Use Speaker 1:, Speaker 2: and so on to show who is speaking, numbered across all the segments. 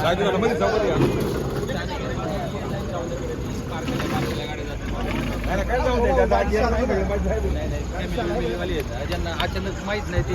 Speaker 1: काय झालं मध्ये ज्यांना अचानक माहीत नाही ते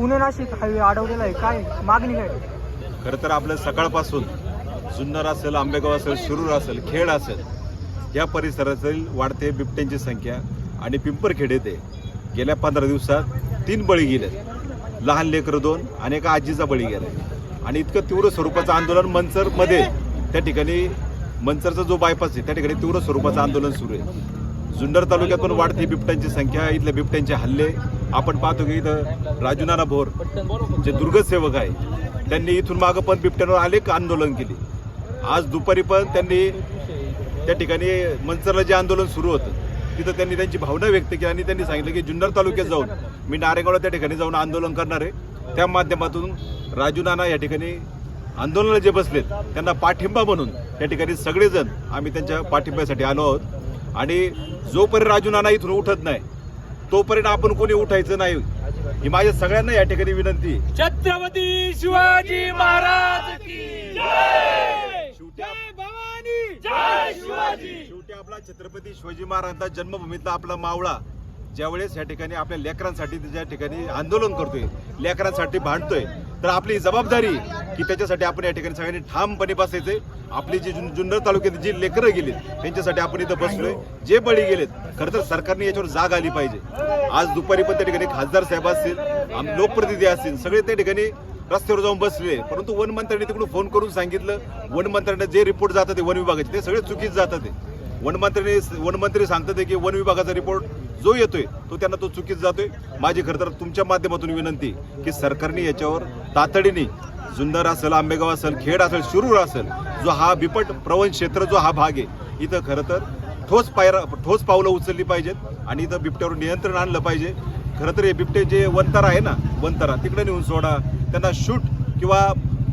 Speaker 2: पुणे नाशिक हायवे अडवलेला आहे. काय मागणी काय?
Speaker 3: खरं तर आपलं सकाळपासून जुन्नर असेल आंबेगाव असेल शिरूर असेल खेड असेल या परिसरातील वाढते बिबट्यांची संख्या आणि पिंपरखेड येथे गेल्या पंधरा दिवसात तीन बळी गेले. लहान लेकरं दोन आणि एका आजीचा बळी गेला. आणि इतकं तीव्र स्वरूपाचं आंदोलन मंचरमध्ये त्या ठिकाणी मंचरचा जो बायपास आहे त्या ठिकाणी तीव्र स्वरूपाचं आंदोलन सुरू आहे. जुन्नर तालुक्यातून वाढते बिबट्यांची संख्या इथल्या बिबट्यांचे हल्ले आपण पाहतो की इथं राजू नाना भोर जे दुर्गसेवक आहे त्यांनी इथून मागं पण बिबट्यांवर अनेक आंदोलन केली. आज दुपारी पण त्यांनी त्या ठिकाणी मंचरला जे आंदोलन सुरू होतं तिथं त्यांनी त्यांची भावना व्यक्त केली आणि त्यांनी सांगितलं की जुन्नर तालुक्यात जाऊन मी नारेगावला त्या ठिकाणी जाऊन आंदोलन करणार आहे. त्या माध्यमातून राजू नाना या ठिकाणी आंदोलनाला जे बसलेत त्यांना पाठिंबा म्हणून या ठिकाणी सगळेजण आम्ही त्यांच्या पाठिंब्यासाठी आलो आहोत. आणि जोपर्यंत राजू नाना इथून उठत नाही तोपर्यंत आपण कोणी उठायचं नाही. ही माझ्या सगळ्यांना या ठिकाणी विनंती.
Speaker 4: छत्रपती शिवाजी महाराज की जय!
Speaker 3: शेवटी आप-
Speaker 4: भवानी! जय शिवाजी!
Speaker 3: शेवटी आपला छत्रपती शिवाजी महाराजांचा जन्मभूमीतला आपला मावळा ज्यावेळेस या ठिकाणी आपल्या लेकरांसाठी ज्या ठिकाणी आंदोलन करतोय लेकरांसाठी भांडतोय तर आपली जबाबदारी की त्याच्यासाठी आपण या ठिकाणी सगळ्यांनी ठामपणे बसायचंय. आपली जी जुन- जुन्नर तालुक्यात जी लेकरं गेलीत त्यांच्यासाठी आपण इथं बसलोय. जे बळी गेलेत खरं तर सरकारने याच्यावर जाग आली पाहिजे. आज दुपारी पण त्या ठिकाणी खासदार साहेब असतील लोकप्रतिनिधी असतील सगळे त्या ठिकाणी रस्त्यावर जाऊन बसले. परंतु वन मंत्र्यांनी तिकडून फोन करून सांगितलं वनमंत्र्यांना जे रिपोर्ट जातात ते वन विभागाचे ते सगळे चुकीच जातात ते. वनमंत्र्यांनी वनमंत्री सांगतात ते की वन विभागाचा रिपोर्ट जो येतोय तो त्यांना तो चुकीत जातोय. माझी खरं तर तुमच्या माध्यमातून विनंती की सरकारने याच्यावर तातडीने जुन्नर असेल आंबेगाव असेल खेड असेल शिरूर असेल जो हा बिपट प्रवण क्षेत्र जो हा भाग आहे इथं खरं तर ठोस पायरा ठोस पावलं उचलली पाहिजेत आणि इथं बिबट्यावर नियंत्रण आणलं पाहिजे. खरं तर हे बिबटे जे वनतारा आहे ना वंतारा तिकडे नेऊन सोडा. त्यांना शूट किंवा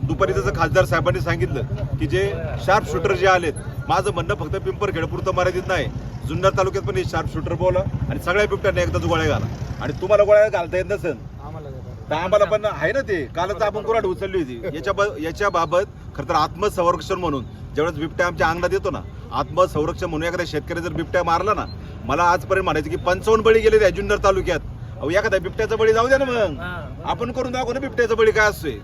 Speaker 3: दुपारी जसं खासदार साहेबांनी सांगितलं की जे शार्प शूटर जे आलेत माझं म्हणणं फक्त पिंपरखेडपुरतं मर्यादित नाही. जुन्नर तालुक्यात पण हे शार्प शूटर बोला आणि सगळ्या बिबट्यांना एकदाच गोळ्या घाला. आणि तुम्हाला गोळ्या घालता येत नसेल तर आम्हाला पण आहे ना ते. कालच आपण कुराड उचलली होती? याच्या बाबत खरं तर आत्मसंरक्षण म्हणून ज्यावेळेस बिबट्या आमच्या अंगणात येतो ना आत्मसंरक्षण म्हणून एखाद्या शेतकरी जर बिबट्या मारला ना मला आजपर्यंत म्हणायचं की पंचावन्न बळी गेले त्या जुन्नर तालुक्यात. अहो एखाद्या बिबट्याचा बळी जाऊ द्या ना मग. आपण करून दाखवू ना बिबट्याचा बळी काय असतोय.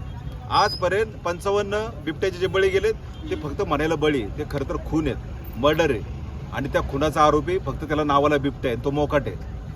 Speaker 3: आजपर्यंत पंचावन्न बिबट्याचे जे बळी गेलेत ते फक्त म्हणायला बळी ते खरं तर खून आहेत. मर्डर आहे. आणि त्या खुनाचा आरोपी फक्त त्याला नावाला बिबट्या आहे. तो मोकाट आहे.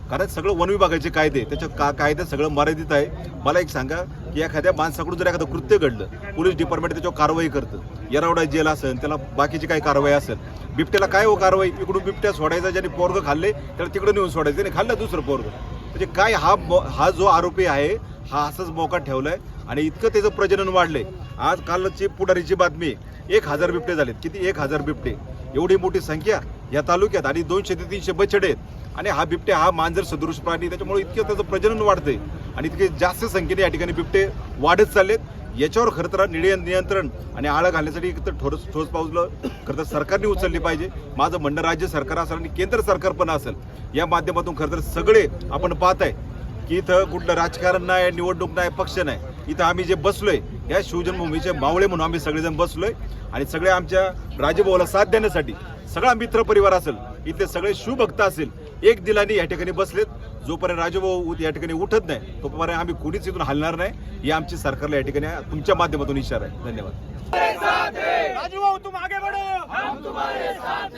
Speaker 3: कारण सगळं वन विभागाचे कायदे त्याच्या का कायदे सगळं मर्यादित आहे. मला एक सांगा की एखाद्या माणसाकडून जर एखादं कृत्य घडलं पोलीस डिपार्टमेंट त्याच्यावर कारवाई करतं येरावडा जेल असेल त्याला बाकीची काही कारवाई असेल बिबट्याला काय हो कारवाई? इकडून बिबट्या सोडायचा ज्याने पोरगं खाल्ले त्याला तिकडे नेऊन सोडायचं त्याने खाल्लं दुसरं पोरगं. म्हणजे काय हा हा जो आरोपी आहे हा असंच मोका ठेवलाय आणि इतकं त्याचं प्रजनन वाढलंय. आज कालची पुढारीची बातमी एक हजार बिबटे झालेत. किती? एक हजार बिबटे. एवढी मोठी संख्या या तालुक्यात आणि दोनशे ते तीनशे बछडे आहेत. आणि हा बिबटे हा मांजर सदृश प्राणी त्याच्यामुळे इतकं त्याचं प्रजनन वाढतंय. आणि इतके जास्त संख्येने या ठिकाणी बिबटे वाढत चाललेत. याच्यावर खरं तर निळे नियंत्रण आणि आळा घालण्यासाठी तर ठोस ठोस पावलं खरं तर सरकारने उचलली पाहिजे. माझं म्हणणं राज्य सरकार असेल आणि केंद्र सरकार पण असेल. या माध्यमातून खरं तर सगळे आपण पाहत आहे की इथं कुठलं राजकारण नाही निवडणूक नाही पक्ष नाही. इथं आम्ही जे बसलोय या शिवजन्मभूमीचे मावळे म्हणून आम्ही सगळेजण बसलोय. आणि सगळे आमच्या राजभाऊला साथ देण्यासाठी सगळा मित्र परिवार असेल इथले सगळे शिवभक्त असेल एक दिलाने या ठिकाणी बसलेत. जोपर्यंत राजभाऊ या ठिकाणी उठत नाही तोपर्यंत आम्ही कुणीच इथून हलणार नाही. ही आमची सरकारला या ठिकाणी तुमच्या माध्यमातून इशारा आहे. धन्यवाद.
Speaker 4: राजू भाऊ तुम आगे बढ़ो! हम तुम्हारे साथ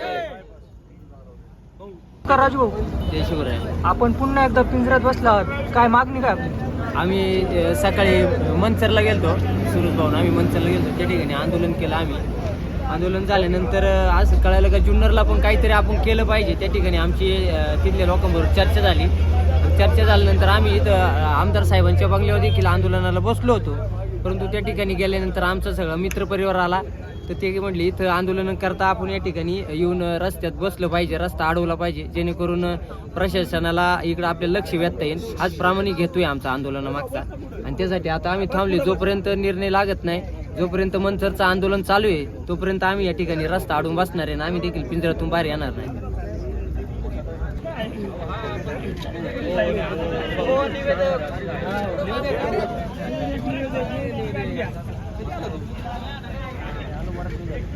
Speaker 4: हैं
Speaker 2: का राजू भाऊ.
Speaker 5: जय शिवराय.
Speaker 2: आपण पुन्हा एकदा पिंजऱ्यात बसला आहात. काय मागणी काय आपली?
Speaker 5: आम्ही अ, सकाळी मनसरला गेलतो सुरज भाऊन. आम्ही मनसरला गेलतो. त्या ठिकाणी आंदोलन केलं आम्ही. आंदोलन झाल्यानंतर अ, असं कळालं का जुन्नरला पण काहीतरी आपण केलं पाहिजे. त्या ठिकाणी आमची अ, तिथल्या लोकांबरोबर चर्चा झाली. चर्चा झाल्यानंतर आम्ही इथं अ, आमदार साहेबांच्या बंगल्यावर देखील आंदोलनाला बसलो होतो. परंतु त्या ठिकाणी गेल्यानंतर आमचा सगळा मित्रपरिवार आला. तर ते म्हटले इथं आंदोलन करता आपण या ठिकाणी येऊन रस्त्यात बसलं पाहिजे रस्ता अडवला पाहिजे जेणेकरून प्रशासनाला इकडं आपलं लक्ष व्यक्त येईल. हाच प्रामाणिक घेतोय आमचा आंदोलनामागचा. आणि त्यासाठी आता आम्ही थांबले जोपर्यंत निर्णय लागत नाही जोपर्यंत मंचरचं आंदोलन चालू आहे तोपर्यंत आम्ही या ठिकाणी रस्ता अडवून बसणार आहे आणि आम्ही देखील पिंजऱ्यातून बाहेर येणार नाही. ಮಾಡಬೇಕು